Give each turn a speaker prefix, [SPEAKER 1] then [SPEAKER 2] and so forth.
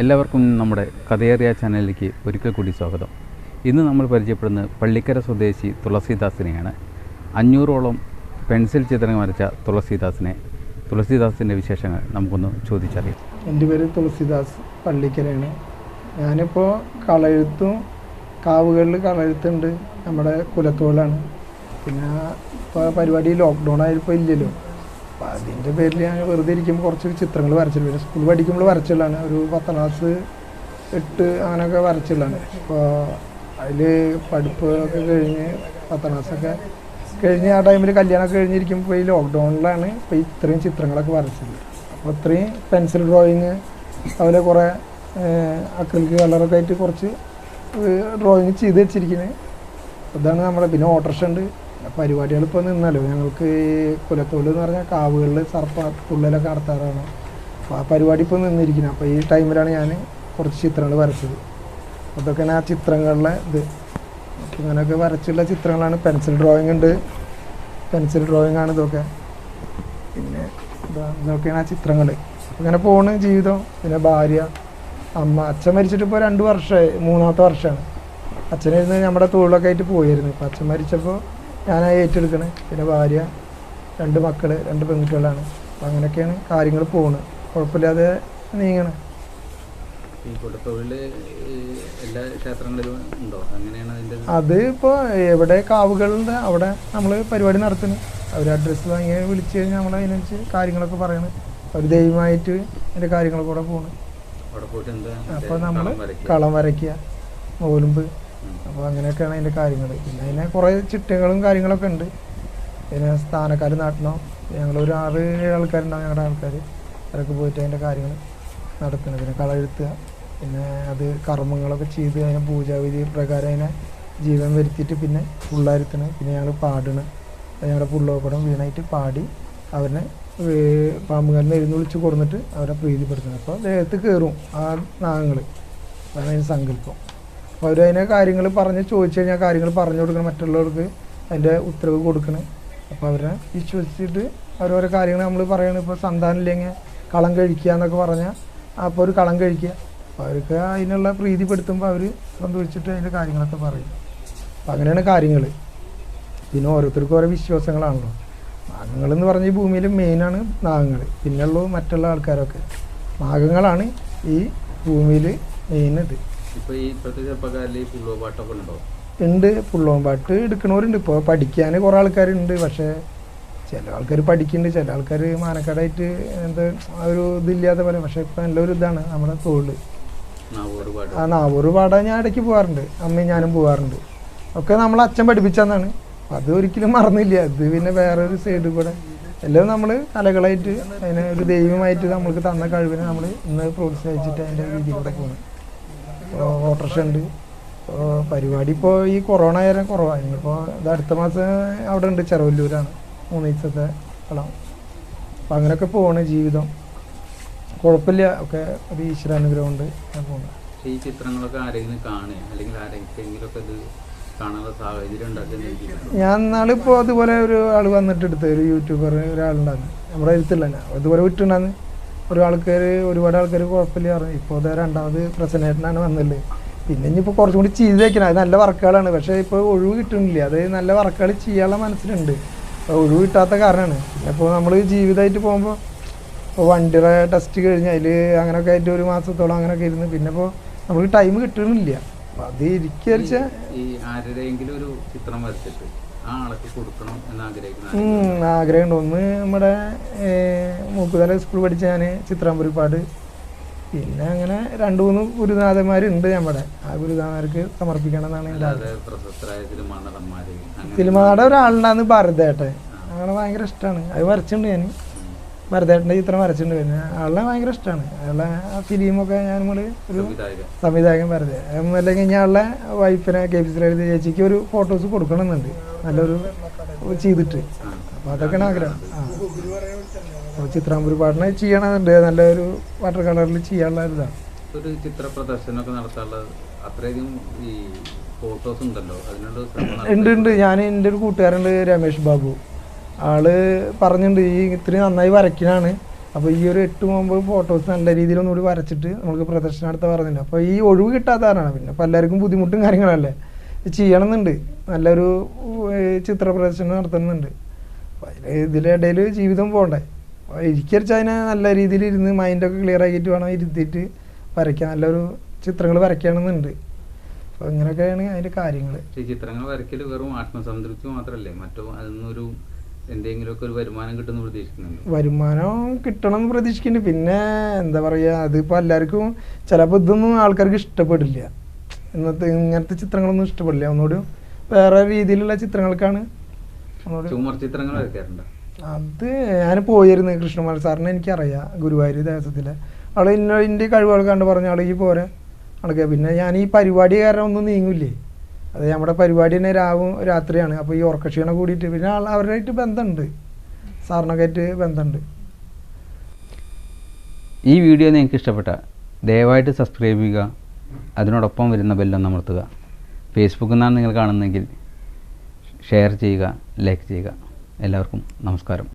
[SPEAKER 1] എല്ലാവർക്കും നമ്മുടെ കഥയേറിയ ചാനലിലേക്ക് ഒരിക്കൽ കൂടി സ്വാഗതം. ഇന്ന് നമ്മൾ പരിചയപ്പെടുന്നത് പള്ളിക്കര സ്വദേശി തുളസീദാസിനെയാണ്. അഞ്ഞൂറോളം പെൻസിൽ ചിത്രങ്ങൾ വരച്ച തുളസീദാസിനെ. തുളസീദാസിന്റെ വിശേഷങ്ങൾ നമുക്കൊന്ന് ചോദിച്ചറിയാം.
[SPEAKER 2] എന്റെ പേര് തുളസിദാസ് പള്ളിക്കരയാണ്. ഞാനിപ്പോൾ കളയെഴുത്തും കാവുകളിൽ കളയെഴുത്തുണ്ട്. നമ്മുടെ കുലത്തോളാണ് പിന്നെ ഇപ്പോൾ പരിപാടി ലോക്ക്ഡൗൺ ആയപ്പോൾ ഇല്ലല്ലോ. അപ്പോൾ അതിന്റെ പേരിൽ ഞാൻ വെറുതെ ഇരിക്കുമ്പോൾ കുറച്ച് ചിത്രങ്ങൾ വരച്ചിട്ടുണ്ട്. പിന്നെ സ്കൂൾ പഠിക്കുമ്പോൾ വരച്ചുള്ളതാണ് ഒരു പത്താം ക്ലാസ് എട്ട് അങ്ങനെയൊക്കെ വരച്ചുള്ളതാണ് അപ്പോൾ അതിൽ പഠിപ്പ് ഒക്കെ കഴിഞ്ഞ് പത്താം ക്ലാസ്സൊക്കെ കഴിഞ്ഞ് ആ ടൈമിൽ കല്യാണമൊക്കെ കഴിഞ്ഞിരിക്കുമ്പോൾ ഈ ലോക്ക്ഡൗണിലാണ് ഇപ്പോൾ ഇത്രയും ചിത്രങ്ങളൊക്കെ വരച്ചത്. അപ്പോൾ ഇത്രയും പെൻസിൽ ഡ്രോയിങ് അതുപോലെ കുറേ അക്രിലിക് കളറൊക്കെ ആയിട്ട് കുറച്ച് ഡ്രോയിങ് ചെയ്ത് വെച്ചിരിക്കുന്നത് അതാണ് നമ്മുടെ പിന്നെ ഓട്ടർഷ ഉണ്ട്. പരിപാടികൾ ഇപ്പോൾ നിന്നല്ലോ ഞങ്ങൾക്ക് ഈ കുലത്തോൽ എന്ന് പറഞ്ഞാൽ കാവുകളിൽ സർപ്പ തുള്ളലൊക്കെ നടത്താറാണ്. അപ്പോൾ ആ പരിപാടി ഇപ്പോൾ നിന്നിരിക്കുന്നത് അപ്പോൾ ഈ ടൈമിലാണ് ഞാൻ കുറച്ച് ചിത്രങ്ങൾ വരച്ചത്. അതൊക്കെയാണ് ആ ചിത്രങ്ങളിലെ ഇത്. അപ്പോൾ ഇങ്ങനെയൊക്കെ വരച്ചുള്ള ചിത്രങ്ങളാണ്. പെൻസിൽ ഡ്രോയിങ് ഉണ്ട്. പെൻസിൽ ഡ്രോയിങ് ആണ് ഇതൊക്കെ. പിന്നെ ഇതാ ഇതൊക്കെയാണ് ആ ചിത്രങ്ങൾ ഇങ്ങനെ പോണ് ജീവിതം. പിന്നെ ഭാര്യ അമ്മ അച്ഛൻ മരിച്ചിട്ട് ഇപ്പോൾ രണ്ട് വർഷമായി മൂന്നാമത്തെ വർഷമാണ് അച്ഛനായിരുന്നു നമ്മുടെ തൊഴിലൊക്കെ ആയിട്ട് പോയിരുന്നു ഇപ്പം അച്ഛൻ മരിച്ചപ്പോൾ ഞാൻ ഏറ്റെടുക്കണേ. പിന്നെ ഭാര്യ രണ്ട് മക്കൾ രണ്ട് പെൺകുട്ടികളാണ്. അപ്പം അങ്ങനെയൊക്കെയാണ് കാര്യങ്ങൾ പോകുന്നത് കുഴപ്പമില്ലാതെ നീങ്ങണം.
[SPEAKER 1] ഈ എല്ലാ ക്ഷേത്രങ്ങളിലും ഉണ്ടോ? അങ്ങനെയാണ് അതിന്റെ
[SPEAKER 2] അത് ഇപ്പോൾ എവിടെ കാവുകളുണ്ട് അവിടെ നമ്മൾ പരിപാടി നടത്തുന്നു. അവർ അഡ്രസ്സ് വാങ്ങി വിളിച്ചു കഴിഞ്ഞാൽ നമ്മൾ അതിനനുസരിച്ച് കാര്യങ്ങളൊക്കെ പറയണം. അവർ ദൈവമായിട്ട് അതിന്റെ കാര്യങ്ങളൊക്കെ കൂടെ പോകണം അപ്പോൾ നമ്മൾ കളം വരയ്ക്കുക നൂലുമ്പ് അപ്പോൾ അങ്ങനെയൊക്കെയാണ് അതിന്റെ കാര്യങ്ങൾ പിന്നെ അതിന് കുറേ ചിട്ടകളും കാര്യങ്ങളൊക്കെ ഉണ്ട്. പിന്നെ സ്ഥാനക്കാർ നാട്ടണം ഞങ്ങളൊരു ആറ് ഏഴ് ആൾക്കാരുണ്ടാവും ഞങ്ങളുടെ ആൾക്കാർ അവരൊക്കെ പോയിട്ട് അതിന്റെ കാര്യങ്ങൾ നടത്തണം. പിന്നെ കളയെഴുത്തുക പിന്നെ അത് കർമ്മങ്ങളൊക്കെ ചെയ്ത് അതിനെ പൂജാവിധി പ്രകാരം അതിനെ ജീവൻ വരുത്തിയിട്ട് പിന്നെ പുള്ളായിരുത്തണം പിന്നെ ഞങ്ങൾ പാടണം. ഞങ്ങളുടെ പുള്ളോക്കടം വീണായിട്ട് പാടി അവരെ പാമ്പുകാരനെ എഴുന്നള്ളിച്ച് കൊടുന്നിട്ട് അവരെ പ്രീതിപ്പെടുത്തണം അപ്പോൾ ദേഹത്ത് കയറും ആ നാഗങ്ങൾ അതാണ് അതിന് സങ്കല്പം. അപ്പോൾ അവർ അതിനെ കാര്യങ്ങൾ പറഞ്ഞ് ചോദിച്ചു കഴിഞ്ഞാൽ കാര്യങ്ങൾ പറഞ്ഞു കൊടുക്കണം മറ്റുള്ളവർക്ക് അതിന്റെ ഉത്തരവ് കൊടുക്കണം. അപ്പോൾ അവരെ വിശ്വസിച്ചിട്ട് ഓരോരോ കാര്യങ്ങൾ നമ്മൾ പറയണം ഇപ്പോൾ സന്താനമില്ലെങ്കിൽ കളം കഴിക്കുക എന്നൊക്കെ പറഞ്ഞാൽ അപ്പോൾ ഒരു കളം കഴിക്കുക. അപ്പോൾ അവർക്ക് അതിനുള്ള പ്രീതിപ്പെടുത്തുമ്പോൾ അവർ സന്തോഷിച്ചിട്ട് അതിന്റെ കാര്യങ്ങളൊക്കെ പറയും. അപ്പോൾ അങ്ങനെയാണ് കാര്യങ്ങൾ പിന്നെ ഓരോരുത്തർക്കും ഓരോ വിശ്വാസങ്ങളാണല്ലോ. നാഗങ്ങളെന്ന് പറഞ്ഞ ഈ ഭൂമിയിൽ മെയിനാണ് നാഗങ്ങൾ പിന്നെയുള്ളൂ മറ്റുള്ള ആൾക്കാരൊക്കെ. നാഗങ്ങളാണ് ഈ ഭൂമിയിൽ മെയിൻ
[SPEAKER 1] ഇപ്പോൾ ഈ ഇപ്പോഴത്തെ ചെറുപ്പക്കാരിൽ ഈ പുള്ളോ പാട്ടൊക്കെ ഉണ്ടോ?
[SPEAKER 2] ഉണ്ട് പുള്ളോം പാട്ട് എടുക്കണവരുണ്ട്. ഇപ്പോൾ പഠിക്കാൻ കുറേ ആൾക്കാരുണ്ട്. പക്ഷേ ചില ആൾക്കാർ പഠിക്കുന്നുണ്ട് ചില ആൾക്കാർ മാനക്കാടായിട്ട് എന്താ ആ ഒരു ഇതില്ലാത്ത പോലെ. പക്ഷേ ഇപ്പം നല്ലൊരു ഇതാണ് നമ്മുടെ തൊഴിൽ
[SPEAKER 1] പാട്ട്.
[SPEAKER 2] ആ നാവൂർ പാടാൻ ഞാൻ ഇടയ്ക്ക് പോകാറുണ്ട് അമ്മയും ഞാനും പോകാറുണ്ട് ഒക്കെ നമ്മൾ അച്ഛൻ പഠിപ്പിച്ചെന്നാണ്. അത് ഒരിക്കലും മറന്നില്ല. അത് പിന്നെ വേറൊരു സൈഡിൽ കൂടെ. എല്ലാം നമ്മൾ കലകളായിട്ട് അതിനെ ഒരു ദൈവമായിട്ട് നമ്മൾക്ക് തന്ന കഴിവിനെ നമ്മൾ ഇന്ന് പ്രോത്സാഹിച്ചിട്ട് അതിന്റെ രീതിയിലൂടെ പോകുന്നു ഓട്ടർഷ ഉണ്ട് പരിപാടി ഇപ്പോൾ ഈ കൊറോണ ആയാലും കുറവാണ് ഇനിയിപ്പോൾ ഇത് അടുത്ത മാസം അവിടെ ഉണ്ട് ചെറവല്ലൂരാണ്. മൂന്ന് ദിവസത്തെ കളം അപ്പം അങ്ങനെയൊക്കെ പോവാണ് ജീവിതം. കുഴപ്പമില്ല. ഒക്കെ ഒരു ഈശ്വരാനുഗ്രഹം ഉണ്ട് ഞാൻ പോകുന്നത്
[SPEAKER 1] ഈ ചിത്രങ്ങളൊക്കെ ആരെങ്കിലും കാണുക അല്ലെങ്കിൽ ആരെങ്കിലും ഇത് കാണാനുള്ള സാഹചര്യം
[SPEAKER 2] ഞാൻ നാളിപ്പോൾ അതുപോലെ ഒരു ആൾ വന്നിട്ട് എടുത്ത ഒരു യൂട്യൂബർ ഒരാളുണ്ടായിരുന്നു. നമ്മുടെ എഴുത്തില്ല അതുപോലെ വിട്ടുണ്ടാന്ന്. ഒരു ആൾക്കാർ ഒരുപാട് ആൾക്കാർ കുഴപ്പമില്ല. പറഞ്ഞു ഇപ്പോൾ അത് രണ്ടാമത് പ്രസന്നേട്ടനാണ് പിന്നെ ഇനിയിപ്പോൾ കുറച്ചും കൂടി ചെയ്ത് വെക്കണം. അത് നല്ല വർക്കുകളാണ്. പക്ഷേ ഇപ്പോൾ ഒഴിവ് കിട്ടുന്നില്ല? അത് നല്ല വർക്കുകൾ ചെയ്യാനുള്ള മനസ്സിലുണ്ട്. ഒഴിവ് കിട്ടാത്ത കാരണമാണ് അപ്പോൾ നമ്മൾ ജീവിതമായിട്ട് പോകുമ്പോൾ ഇപ്പോൾ വണ്ടിയുടെ ടെസ്റ്റ് കഴിഞ്ഞ് അതിൽ അങ്ങനെയൊക്കെ ആയിട്ട് ഒരു മാസത്തോളം അങ്ങനെയൊക്കെ ഇരുന്ന് പിന്നെ ഇപ്പോൾ നമുക്ക് ടൈം കിട്ടുന്നില്ല. അപ്പോൾ അത് ഇരിക്കുക
[SPEAKER 1] ഈ ആരുടെയെങ്കിലും ഒരു ചിത്രം വരച്ചിട്ട്
[SPEAKER 2] ആഗ്രഹമുണ്ട്. ഒന്ന് നമ്മുടെ മൂക്കുതല സ്കൂൾ പഠിച്ച ഞാൻ ചിത്രാമ്പുരിപ്പാട് പിന്നെ അങ്ങനെ രണ്ടു മൂന്ന് ഗുരുനാഥന്മാരുണ്ട് നമ്മുടെ ആ ഗുരുനാഥന്മാർക്ക് സമർപ്പിക്കണം എന്നാണ് എന്റെ ആഗ്രഹം.
[SPEAKER 1] അല്ലാതെ പ്രശസ്തരായ സിനിമാ നടന്മാര് അങ്ങനെ
[SPEAKER 2] സിനിമ നട ഒരാളുണ്ടാന്ന് ഭരതേട്ടൻ. അങ്ങനെ ഭയങ്കര ഇഷ്ടമാണ് അത് വരച്ചിട്ടുണ്ട് ഞാൻ ഭരതേട്ടന്റെ ചിത്രം വരച്ചിട്ടുണ്ട് പിന്നെ. ആളെ ഭയങ്കര ഇഷ്ടമാണ് അയാളെ ആ ഫിലിമൊക്കെ ഞാൻ നമ്മൾ ഒരു
[SPEAKER 1] സംവിധായകൻ.
[SPEAKER 2] ഭരത. അല്ലെങ്കിൽ അല്ലെങ്കിൽ ആളെ വൈഫിനെ കെ പി സി ചേച്ചിക്ക് ഒരു ഫോട്ടോസ് കൊടുക്കണമെന്നുണ്ട്. നല്ലൊരു ചെയ്തിട്ട്. അപ്പോൾ അതൊക്കെയാണ് ആഗ്രഹം. ആ. അപ്പോൾ ചിത്രാമ്പൂർ പാട്ടിനെ ചെയ്യണമെന്നുണ്ട് നല്ലൊരു വാട്ടർ കളറിൽ ചെയ്യാനുള്ള ഇതാണ്.
[SPEAKER 1] ഒരു ചിത്ര പ്രദർശനമൊക്കെ നടത്താനുള്ള അത്രയധികം ഈ ഫോട്ടോസ് ഉണ്ടല്ലോ. അതിനുള്ള
[SPEAKER 2] ഉണ്ട് ഉണ്ട്. ഞാൻ എന്റെ ഒരു കൂട്ടുകാരുണ്ട് രമേഷ് ബാബു. ആൾ പറഞ്ഞിട്ടുണ്ട് ഈ ഇത്രയും നന്നായി വരയ്ക്കണാണ് അപ്പോൾ ഈ ഒരു എട്ട് ഒമ്പത് ഫോട്ടോസ് നല്ല രീതിയിൽ ഒന്നുകൂടി വരച്ചിട്ട് നമുക്ക് പ്രദർശനം നടത്താൻ പറഞ്ഞിട്ടുണ്ട്. അപ്പോൾ ഈ ഒഴിവ് കിട്ടാത്തതാണ് പിന്നെ അപ്പോൾ എല്ലാവർക്കും ബുദ്ധിമുട്ടും കാര്യങ്ങളല്ലേ. ചെയ്യണമെന്നുണ്ട്. നല്ലൊരു ചിത്ര പ്രദർശനം നടത്തുന്നുണ്ട് ഇതിലിടയിൽ ജീവിതം പോകണ്ടേ? അപ്പോൾ അതിനെ നല്ല രീതിയിൽ ഇരുന്ന് മൈൻഡൊക്കെ ക്ലിയർ ആക്കിയിട്ട് വേണം ഇരുത്തിയിട്ട് വരയ്ക്കാൻ. നല്ലൊരു ചിത്രങ്ങൾ വരയ്ക്കണമെന്നുണ്ട്. അപ്പോൾ ഇങ്ങനെയൊക്കെയാണ് അതിന്റെ കാര്യങ്ങൾ.
[SPEAKER 1] ചിത്രങ്ങൾ വരയ്ക്കൽ വെറും ആത്മസംതൃപ്തി മാത്രമല്ലേ? മറ്റോ അതിനൊരു എന്തെങ്കിലുമൊക്കെ ഒരു വരുമാനം കിട്ടുമെന്ന് പ്രതീക്ഷിക്കുന്നുണ്ട്.
[SPEAKER 2] വരുമാനം കിട്ടണം എന്ന് പ്രതീക്ഷിക്കുന്നുണ്ട്. പിന്നെ എന്താ പറയുക അതിപ്പോൾ എല്ലാവർക്കും ചിലപ്പോൾ ഇതൊന്നും ആൾക്കാർക്ക് ഇഷ്ടപ്പെടില്ല. ഇന്നത്തെ ഇങ്ങനത്തെ ചിത്രങ്ങളൊന്നും ഇഷ്ടപ്പെടില്ല. ഒന്നുകൂടി വേറെ രീതിയിലുള്ള ചിത്രങ്ങൾക്കാണ്
[SPEAKER 1] ചിത്രങ്ങൾ വരയ്ക്കാറുണ്ട്?
[SPEAKER 2] അത് ഞാൻ പോയിരുന്നു കൃഷ്ണകുമാർ സാറിനെ എനിക്കറിയാം ഗുരുവായൂർ ദേവസ്വത്തിലെ. ആൾ ഇന്ന എന്റെ കഴിവുകൾ കണ്ട് പറഞ്ഞ ആൾ ഈ പോരെ ആൾക്ക് പിന്നെ ഞാൻ ഈ പരിപാടി കാരണം ഒന്നും നീങ്ങില്ലേ? അത് നമ്മുടെ പരിപാടി തന്നെ രാവും രാത്രിയാണ്. അപ്പോൾ ഈ ഉറക്കക്ഷീണം കൂടിയിട്ട് പിന്നെ ആൾ അവരുമായിട്ട് ബന്ധമുണ്ട്. സാറിനൊക്കെ ആയിട്ട് ബന്ധമുണ്ട്.
[SPEAKER 1] ഈ വീഡിയോ നിങ്ങൾക്ക് ഇഷ്ടപ്പെട്ട ദയവായിട്ട് സബ്സ്ക്രൈബ് ചെയ്യുക. അതിനോടൊപ്പം വരുന്ന ബെല്ലൊന്ന് അമർത്തുക. ഫേസ്ബുക്കിൽ നിന്നാണ് നിങ്ങൾ കാണുന്നതെങ്കിൽ ഷെയർ ചെയ്യുക ലൈക്ക് ചെയ്യുക. എല്ലാവർക്കും നമസ്കാരം.